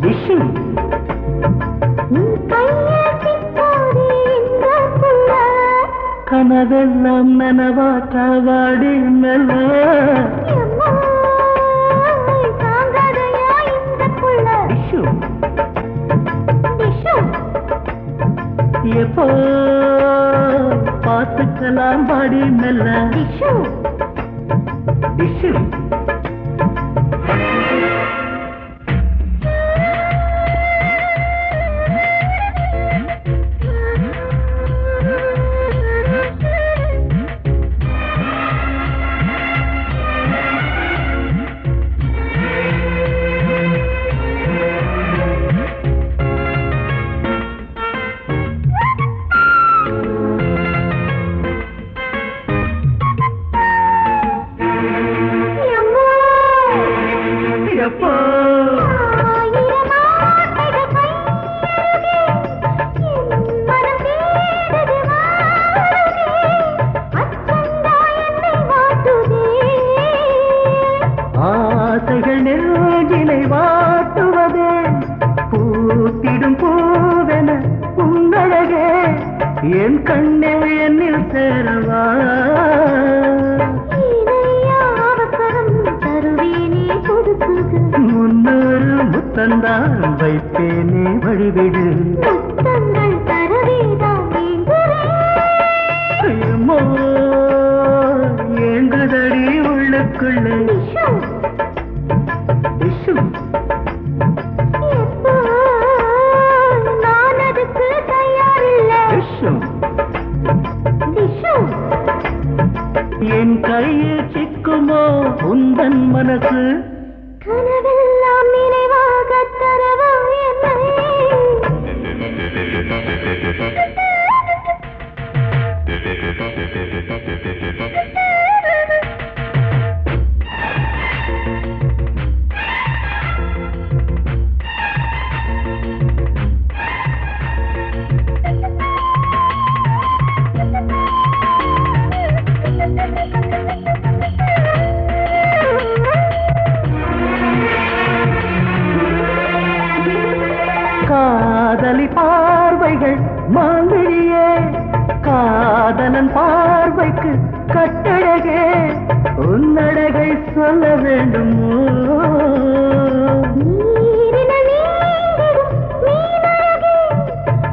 Tissue கனவெல்லாம் நனவாக்க வாடி மெல்ல. டிஷு எப்போ பார்த்துக்கலாம் பாடி மெல்ல. டிஷு எப்போ என் கண்ணில் என்னில் சேரவா? முன்னூறு முத்தந்தான் வைப்பேனே வழிவிடு. என் கையில் சிக்குமோ உந்தன் மனசு? கட்டழகே உன்னழகை சொல்ல வேண்டுமோ நீரின நீங்கிடும் மீனழகே,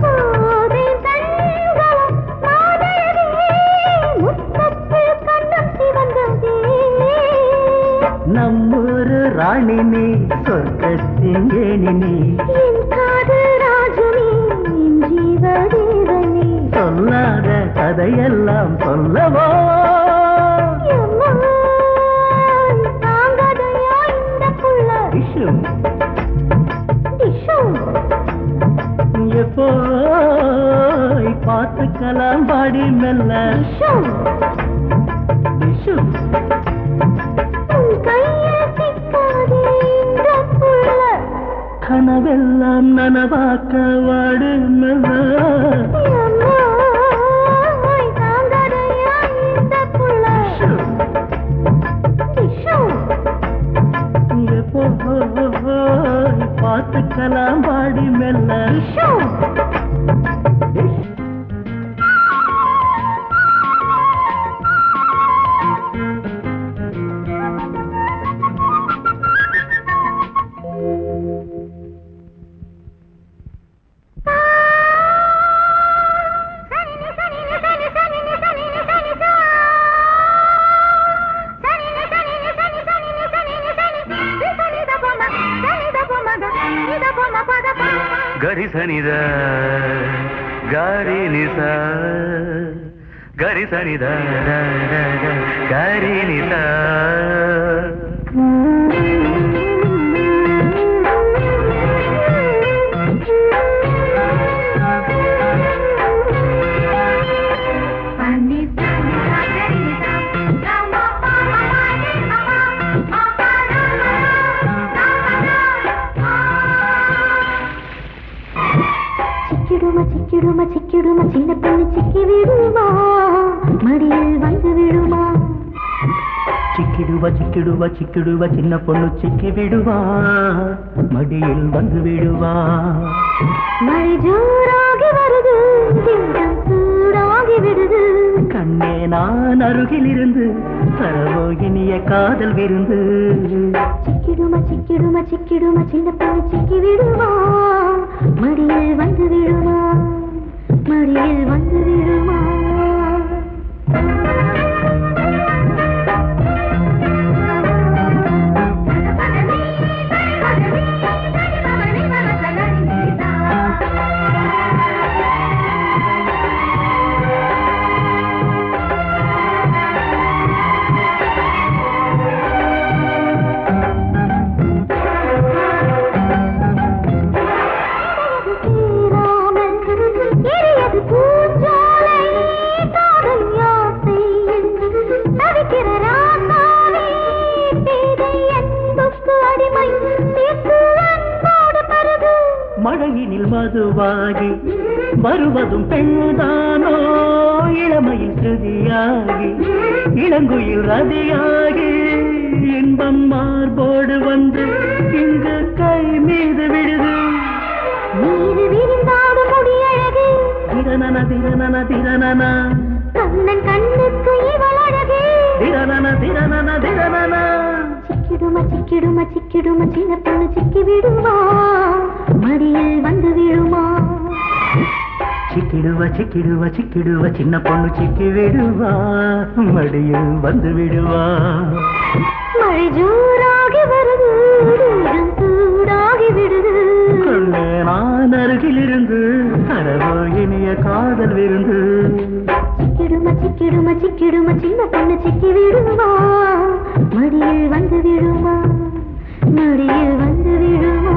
கோதை சொல்லாத கதையெல்லாம் சொல்லவோ? எப்போ பார்த்துக்கலாம் பாடி மெல்ல. கனவெல்லாம் நனவாக்க வாடு மெல்ல. பார்க்கலாம் பாடி மெல்ல గరిసనిదా గరినిసా గరిసనిదా గరినిసా. சிக்கிடுவா சிக்கிடுவா சின்ன பொண்ணு சிக்கி விடுவா. மடியில் வந்து விடுவா. மழை ஜோராகி வருது சூடாகி விடுது. கண்ணே நான் அருகில் இருந்து தரவோ இனிய காதல் விருந்து. சிக்கிடுமா சிக்கிடுமா சிக்கிடுமா சின்ன பொண்ணு சிக்கி விடுமா மடியில் வந்து விடுமா மழையினில் மதுவாகி வருவதும் பெண்தானோ இளமையில் ஸ்ருதியாகி இளங்குயில் ரதியாகி இன்பம் மார்போடு வந்து இங்கு கை மீது விடுது. நீரு விரிந்தாடு முடியழகு திரனன திரனன திரனன. கண்ணன் கண்ணுக்கு இவள் அழகு. திரனன திரனன திரனன. சிக்கிடுமா சிக்கிடுமா சிக்கிடுமா சின்ன பொண்ணு சிக்கி விடுமா? மடியில் வந்து விடுமா சிக்கிடுவா சிக்கிடுவா சிக்கிடுவா சின்ன பொண்ணு சிக்கி விடுவா. மடியில் வந்து விடுவா. மழை ஜோராகி வருது சூடாகி விடுது. கொள்ளே நான் அருகில் இருந்து தரவோ இனிய காதல் விருந்து. சிக்கிடுமா சிக்கிடுமா சிக்கிடுமா சின்ன பொண்ணு சிக்கி விடுமா மடியில் வந்து விடுமா மடியில் வந்து விடுமா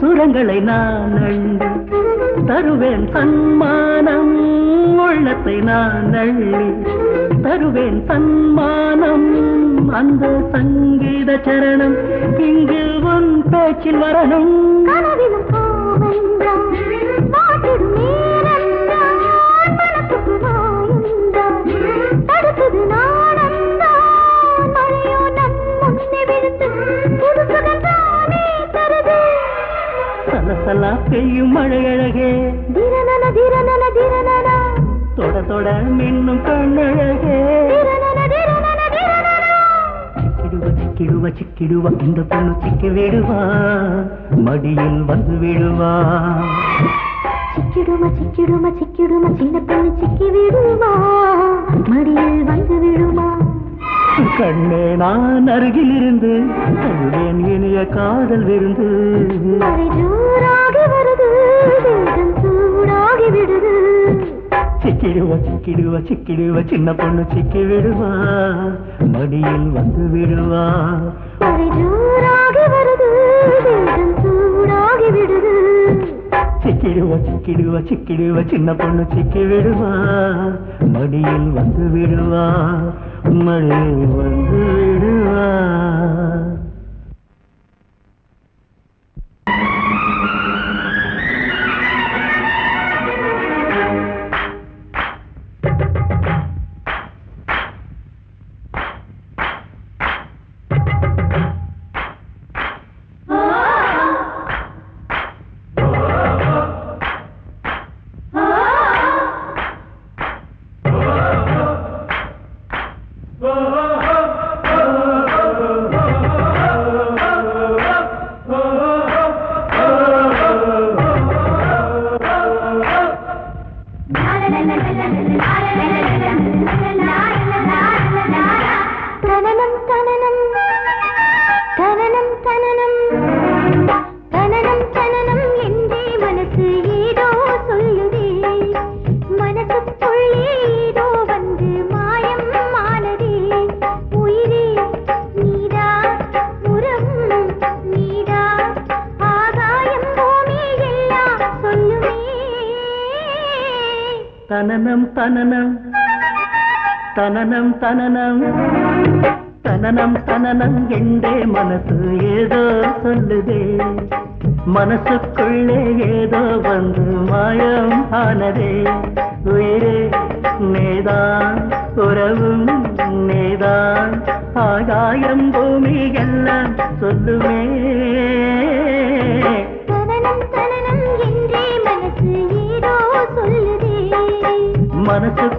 சுரங்களை நான் அள்ளி தருவேன் சன்மானம் உள்ளத்தை நான் அள்ளி தருவேன் சன்மானம். அந்த சங்கீத சரணம் இங்கு உன் பேச்சில் வரணும். கனவிலும் பெய்யும் மழை அழகே திரனன திரனன திரனன. தொட தொட மின்னும் கண்ணழகே. சிக்கிடுவ சிக்கிடுவ சிக்கிடுவ இந்த பொண்ணு சிக்கி விடுவா. மடியில் வந்து விடுவா. சிக்கிடுமா சிக்கிடுமா சிக்கிடுமா சின்ன பொண்ணு சிக்கி விடுமா மடியில் வந்து விடுமா கண்ணே நான் அருகில் இருந்து தருவேன் இனிய காதல் விருந்து. சிக்கிடுவ சிக்கிடுவ சிக்கிடுவ சின்ன பொண்ணு சிக்கி விடுவா. மடியில் வந்து விடுவா. சிக்கிடுவ சிக்கிடுவ சிக்கிடுவ சின்ன பொண்ணு சிக்கி விடுவா. மடியில் வந்து விடுவா. மடியில் வந்து விடுவா. தனனம் தனனம். தனனம் தனனம். தனனம் தனனம் என்றே மனசு ஏதோ சொல்லுதே. மனசுக்குள்ளே ஏதோ வந்து மாயம் ஆனதே. உயிரே நேதான் உறவும் நேதான். ஆகாயம் பூமி எல்லாம் சொல்லுமே. மனசுக்குள்ளே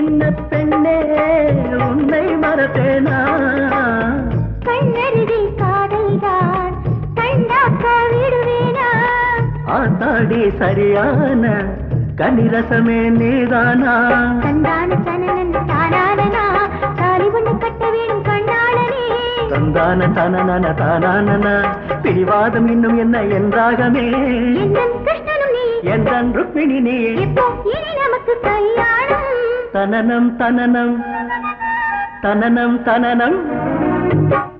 சின்ன பெண்ணே உன்னை மறப்பேனா? கண்ணருகில் காதல்தான் கண்டாக்க விடுவேனா? ஆத்தாடி சரியான கனிரசமே நீதானா? கண்டான சனனன் தானானனா? தாலி ஒண்ணு கட்ட வேணும் கண்ணாளனே தந்தான தனனன தானானன? பிடிவாதம் இன்னும் என்ன என்றாகமே? என்றன் ருக்மிணி நீ. எப்போ இனி நமக்கு கல்யாணம் தனனம் தனனம். தனனம் தனனம்.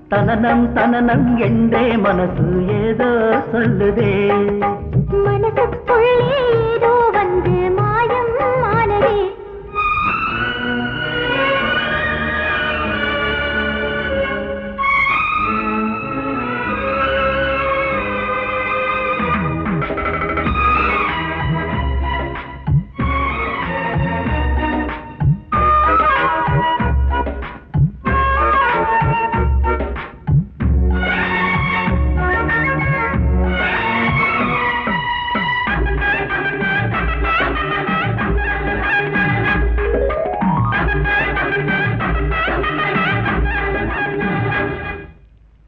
தனனம் தனனம் என்றே மனசு ஏதோ சொல்லுதே. மனசுக்குள்ளே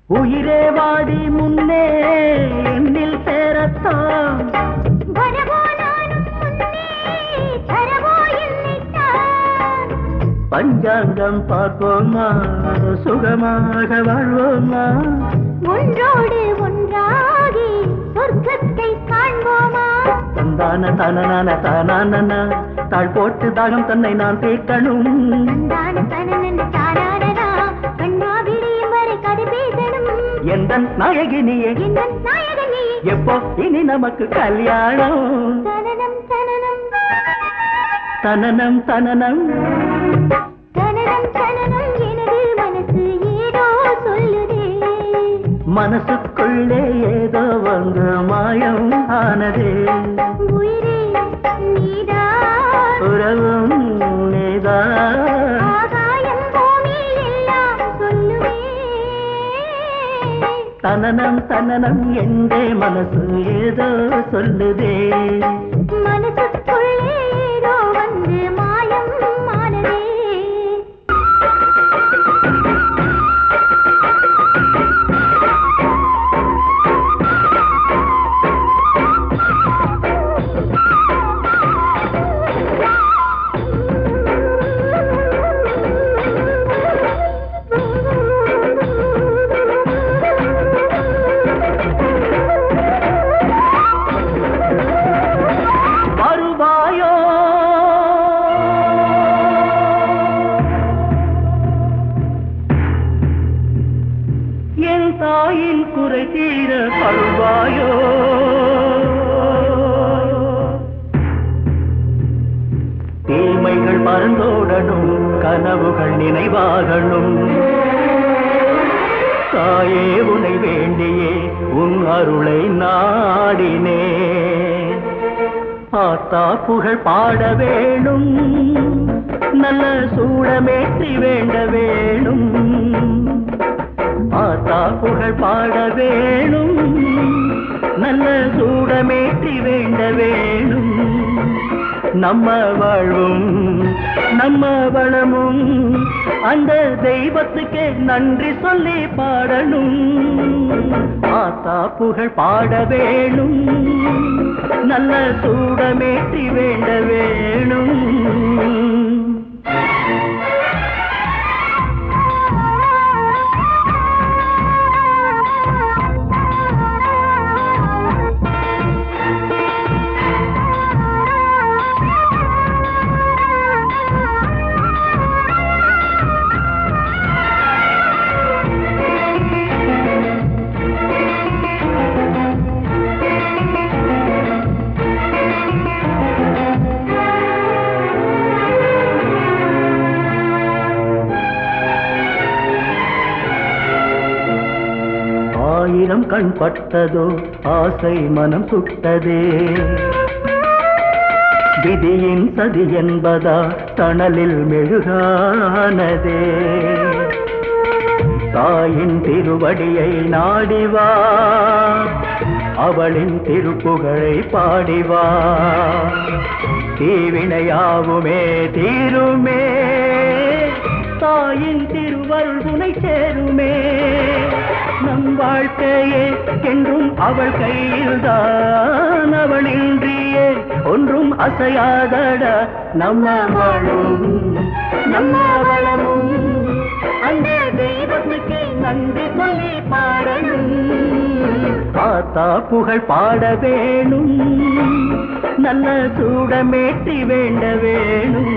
உயிரே வாடி முன்னே என்னில் சேரத்தான். பஞ்சாங்கம் பார்ப்போமா? சுகமாக வாழ்வோமா? ஒன்றோடு ஒன்றாகி சொர்க்கத்தை காண்போமா? தந்தான தனனான தானானன? தாழ் போட்டு தாகம் தன்னை நான் தீர்க்கணும் எந்த நாயகினியே? எப்போ இனி நமக்கு கல்யாணம்? தனனம் தனனம். மனசுக்குள்ளே ஏதோ வந்து மாயம் ஆனதே. உறவும் நீதான். தனனம் தனனம் என்றே மனசு ஏதோ சொல்லுதே. மனசு அருளை நாடினே. பார்த்தா புகழ் பாட வேணும். நல்ல சூடமேற்றி வேண்ட வேணும். பார்த்தா புகழ் பாட வேணும். நல்ல சூடமேற்றி வேண்ட வேணும். நம்ம வாழ்வும் நம்ம வளமும் அந்த தெய்வத்துக்கே நன்றி சொல்லி பாடணும். ஆத்தா புகழ் பாட வேணும். நல்ல சூடமேற்றி வேண்ட வேணும். பட்டதோ ஆசை மனம் சுட்டதே. விதியின் சதி என்பதா தணலில் மெழுகானதே. தாயின் திருவடியை நாடிவா அவளின் திருப்புகழை பாடிவா. தீவினையாவுமே தீருமே தாயின் திருவருள் துணை சேருமே. நம் வாழ்க்கையே என்றும் அவள் கையில்தான் அவள் இன்றியே ஒன்றும் அசையாதட. நம்ம வாழும் நம்ம வளமும் அந்த தெய்வத்துக்கு நன்றி சொல்லி பாடணும். பார்த்தா புகழ் பாட வேணும். நல்ல சூடமேற்றி வேண்ட வேணும்.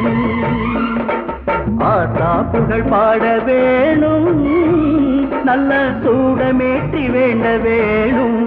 ஆத்தா புகழ் பாட வேணும். நல்ல சூடமேற்றி வேண்ட வேணும்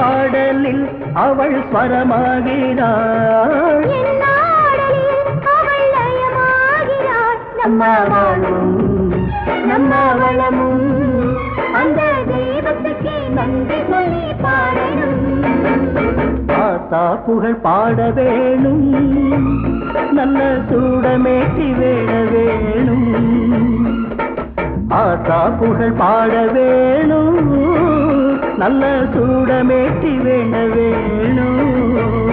பாடலில் அவள் ஸ்வரமாகிறாள் நம்ம வாழும் நம்ம வளமும் அந்த தெய்வத்துக்கு நன்றி சொல்லி பாடணும் ஆத்தா புகழ் பாட வேணும் நல்ல சூடமேற்றி வேட வேணும். ஆத்தா புகழ் பாட வேணும் நல்ல சூடமேற்றி வேண்ட வேணும்